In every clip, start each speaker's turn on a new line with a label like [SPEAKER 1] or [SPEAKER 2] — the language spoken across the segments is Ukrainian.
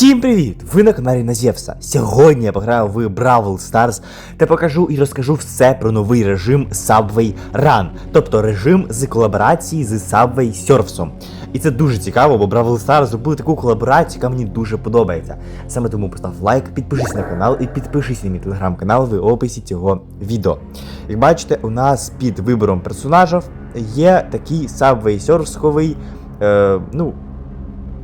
[SPEAKER 1] Всім привіт! Ви на каналі Назєвса. Сьогодні я пограю в Бравл Stars та покажу і розкажу все про новий режим Subway Run, тобто режим з колаборації з Subway Surfsом. І це дуже цікаво, бо Бравл Stars зробили таку колаборацію, яка мені дуже подобається. Саме тому постав лайк, підпишись на канал і підпишись на мій телеграм-канал в описі цього відео. Як бачите, у нас під вибором персонажів є такий Subway Surfsковий, е, ну,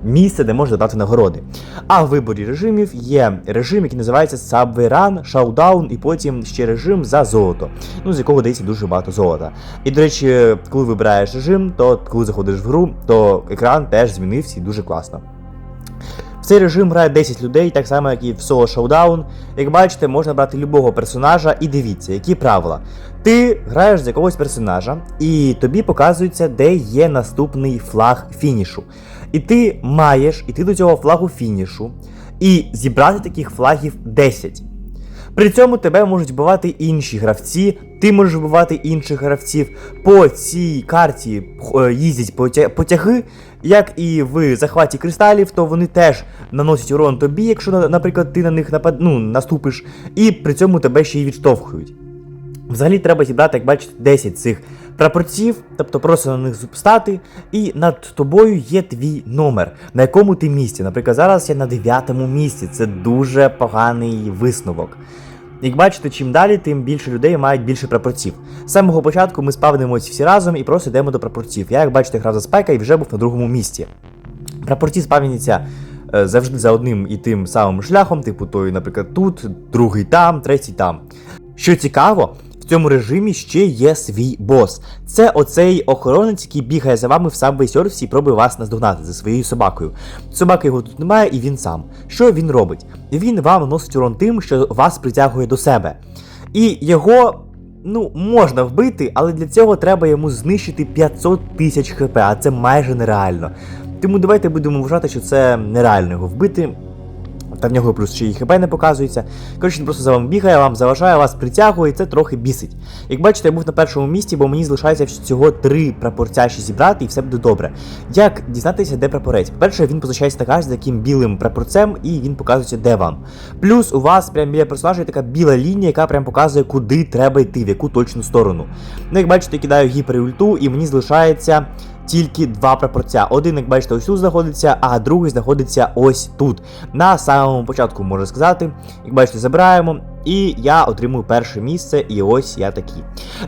[SPEAKER 1] місце, де можна дати нагороди. А в виборі режимів є режим, який називається Subway Run, Showdown, і потім ще режим за золото, ну з якого дається дуже багато золота. І до речі, коли вибираєш режим, то коли заходиш в гру, то екран теж змінився і дуже класно. Цей режим грає 10 людей, так само як і в Solo Showdown. Як бачите, можна брати любого персонажа і дивіться, які правила. Ти граєш за якогось персонажа, і тобі показується, де є наступний флаг фінішу. І ти маєш іти до цього флагу фінішу і зібрати таких флагів 10. При цьому тебе можуть вбивати інші гравці, ти можеш вбивати інших гравців. По цій карті е, їздять потяги, як і в захваті кристалів, то вони теж наносять урон тобі, якщо, наприклад, ти на них напад... ну, наступиш, і при цьому тебе ще й відштовхують. Взагалі треба зібрати, як бачите, 10 цих прапорців, тобто просто на них стати, і над тобою є твій номер, на якому ти місці. Наприклад, зараз я на 9 місці. Це дуже поганий висновок. Як бачите, чим далі, тим більше людей мають більше прапорців. З самого початку ми спавнимось всі разом і просто йдемо до прапорців. Я, як бачите, грав за спайка і вже був на другому місці. Прапорці спавняться е, завжди за одним і тим самим шляхом, типу той, наприклад, тут, другий там, третій там. Що цікаво, в цьому режимі ще є свій бос. Це оцей охоронець, який бігає за вами в Subway Surfs і пробує вас наздогнати за своєю собакою. Собаки його тут немає, і він сам. Що він робить? Він вам наносить урон тим, що вас притягує до себе. І його. Ну, можна вбити, але для цього треба йому знищити 500 тисяч хп, а це майже нереально. Тому давайте будемо вважати, що це нереально його вбити. Та в нього плюс ще й хп не показується. Коротше, він просто за вами бігає, вам заважає, вас притягує, і це трохи бісить. Як бачите, я був на першому місці, бо мені залишається всього три прапорця ще зібрати, і все буде добре. Як дізнатися, де прапорець? По-перше, він позначається така ж таким білим прапорцем, і він показується, де вам. Плюс у вас прямо біля персонажа є така біла лінія, яка прям показує, куди треба йти, в яку точну сторону. Ну, як бачите, я кидаю гіперульту, і мені залишається тільки два прапорця. Один, як бачите, ось тут знаходиться, а другий знаходиться ось тут. На самому початку можна сказати. Як бачите, забираємо. І я отримую перше місце, і ось я такий.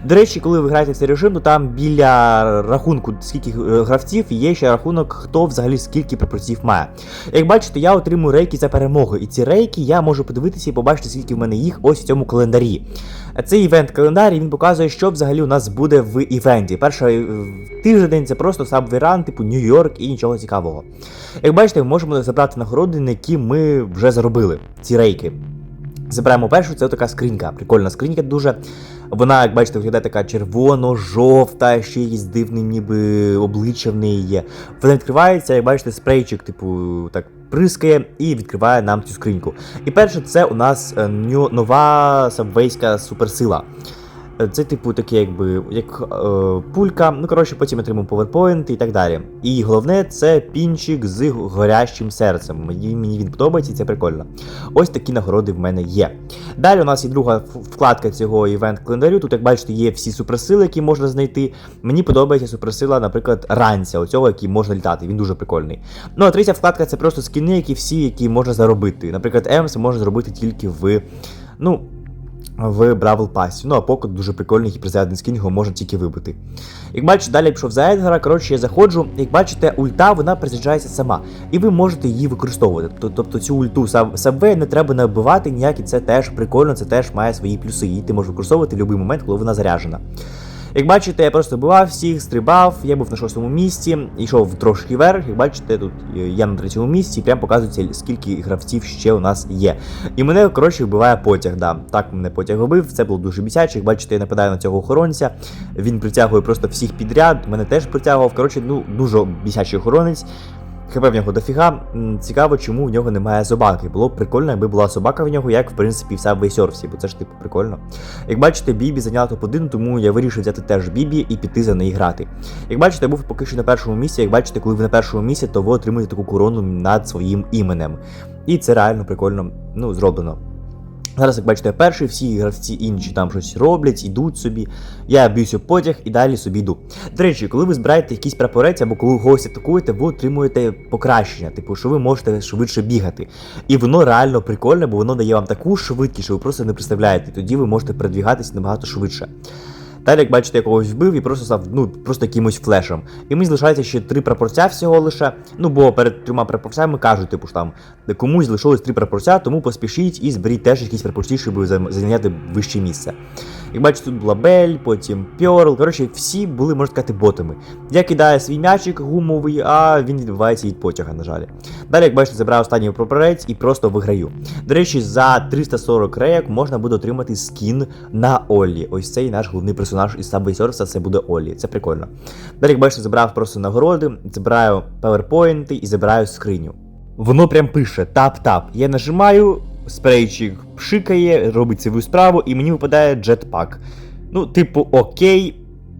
[SPEAKER 1] До речі, коли ви граєте в цей режим, то там біля рахунку, скільки е, гравців, є ще рахунок, хто взагалі скільки прапорців має. Як бачите, я отримую рейки за перемогу, і ці рейки я можу подивитися і побачити, скільки в мене їх ось в цьому календарі. Цей івент календар він показує, що взагалі у нас буде в івенті. Перший е, тиждень це просто сабвіран, типу Нью-Йорк і нічого цікавого. Як бачите, ми можемо забрати нагороди, на які ми вже заробили ці рейки. Забираємо першу, це така скринька. Прикольна скринька дуже. Вона, як бачите, виглядає така червоно-жовта, ще якийсь дивний, ніби обличчя в неї є. Вона відкривається, як бачите, спрейчик, типу, так прискає і відкриває нам цю скриньку. І перше, це у нас е, нова сабвейська суперсила. Е, Це, типу, таке, якби як е, пулька. Ну, коротше, потім отримаємо PowerPoint і так далі. І головне, це пінчик з горящим серцем. Мені, мені він подобається і це прикольно. Ось такі нагороди в мене є. Далі у нас є друга вкладка цього івент календарю. Тут, як бачите, є всі суперсили, які можна знайти. Мені подобається суперсила, наприклад, ранця, оцього, який можна літати. Він дуже прикольний. Ну, а третя вкладка це просто скіни, які всі, які можна заробити. Наприклад, Емс можна зробити тільки в. Ну, в Бравл Пасі. Ну а поки дуже прикольний гіперзарядний скін, його можна тільки вибити. Як бачите, далі пішов за Едгара, коротше, я заходжу, як бачите, ульта вона призначається сама, і ви можете її використовувати. Тобто, цю ульту сабвей не треба набивати ніяк, і це теж прикольно, це теж має свої плюси. Її ти можеш використовувати в будь-який момент, коли вона заряджена. Як бачите, я просто вбивав всіх, стрибав, я був на шостому місці, йшов трошки вверх. Як бачите, тут е, я на третьому місці, і прям показується, скільки гравців ще у нас є. І мене, коротше, вбиває потяг. Да. Так мене потяг вбив, це було дуже бісяче. Як бачите, я нападаю на цього охоронця. Він притягує просто всіх підряд, мене теж притягував. Коротше, ну дуже бісячий охоронець. ХП в нього дофіга. Цікаво, чому в нього немає собаки. Було б прикольно, якби була собака в нього, як в принципі в Subway Surfsі, бо це ж типу прикольно. Як бачите, Бібі зайняла топ-1, тому я вирішив взяти теж Бібі і піти за неї грати. Як бачите, я був поки що на першому місці. Як бачите, коли ви на першому місці, то ви отримуєте таку корону над своїм іменем. І це реально прикольно ну, зроблено. Зараз, як бачите, перший, всі гравці інші там щось роблять, ідуть собі. Я б'юся потяг і далі собі йду. До речі, коли ви збираєте якийсь прапорець або коли когось атакуєте, ви отримуєте покращення, типу, що ви можете швидше бігати. І воно реально прикольне, бо воно дає вам таку швидкість, що ви просто не представляєте. Тоді ви можете передвігатися набагато швидше. Далі, як бачите, я когось вбив і просто став ну, просто якимось флешем. І мені залишається ще три прапорця всього лише. Ну, бо перед трьома прапорцями кажуть, типу ж там, комусь залишилось три прапорця, тому поспішіть і зберіть теж якісь прапорці, щоб зайняти вище місце. Як бачите, тут була потім Пьорл. Коротше, всі були, можна сказати, ботами. Я кидаю свій м'ячик гумовий, а він відбивається від потяга, на жаль. Далі, як бачите, забрав останній прапорець і просто виграю. До речі, за 340 реєк можна буде отримати скін на Оллі. Ось цей наш головний персонаж із Subway Surfers, це буде Оллі. Це прикольно. Далі, як бачите, забрав просто нагороди, забираю паверпойнти і забираю скриню. Воно прям пише тап-тап. Я нажимаю, спрейчик пшикає, робить свою справу, і мені випадає джетпак. Ну, типу, окей,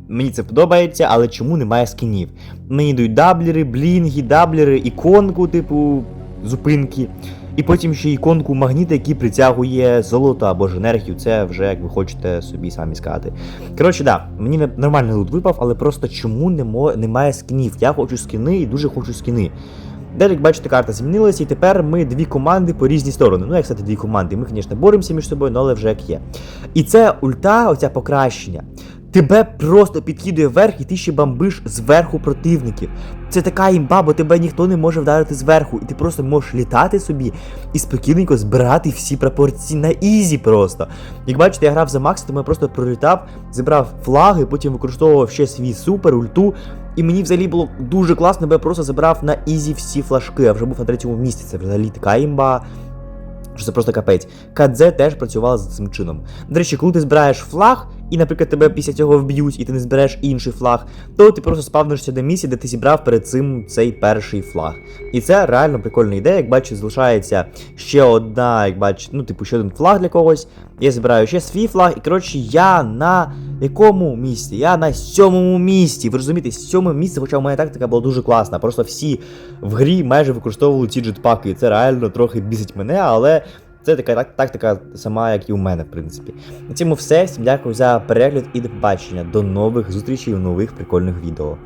[SPEAKER 1] мені це подобається, але чому немає скінів? Мені йдуть даблери, блінги, даблери, іконку, типу, зупинки. І потім ще іконку магніта, який притягує золото або ж енергію. Це вже як ви хочете собі самі сказати. Коротше, да, мені нормальний лут випав, але просто чому немає скінів? Я хочу скіни і дуже хочу скіни. Далі, як бачите, карта змінилася, і тепер ми дві команди по різні сторони. Ну, як сказати, дві команди. Ми, звісно, боремося між собою, але вже як є. І це ульта, оця покращення. Тебе просто підкидує вверх, і ти ще бомбиш зверху противників. Це така імба, бо тебе ніхто не може вдарити зверху, і ти просто можеш літати собі і спокійненько збирати всі пропорції на ізі просто. Як бачите, я грав за Макс, тому я просто пролітав, зібрав флаги, потім використовував ще свій супер, ульту. І мені взагалі було дуже класно, бо я просто забрав на ізі всі флажки. Я вже був на третьому місці. Це взагалі така імба. Що це просто капець. Кадзе теж працювала за цим чином. До речі, коли ти збираєш флаг, і, наприклад, тебе після цього вб'ють, і ти не збереш інший флаг, то ти просто спавнишся на місці, де ти зібрав перед цим цей перший флаг. І це реально прикольна ідея. Як бачите, залишається ще одна, як бачите, ну, типу, ще один флаг для когось. Я збираю ще свій флаг, і коротше, я на якому місці? Я на сьомому місці. Ви розумієте, сьоме місце, хоча в мене тактика була дуже класна. Просто всі в грі майже використовували ці джетпаки. І це реально трохи бісить мене, але. Це така так- тактика сама, як і у мене, в принципі. На цьому все. Всім дякую за перегляд і до побачення. До нових зустрічей у нових прикольних відео.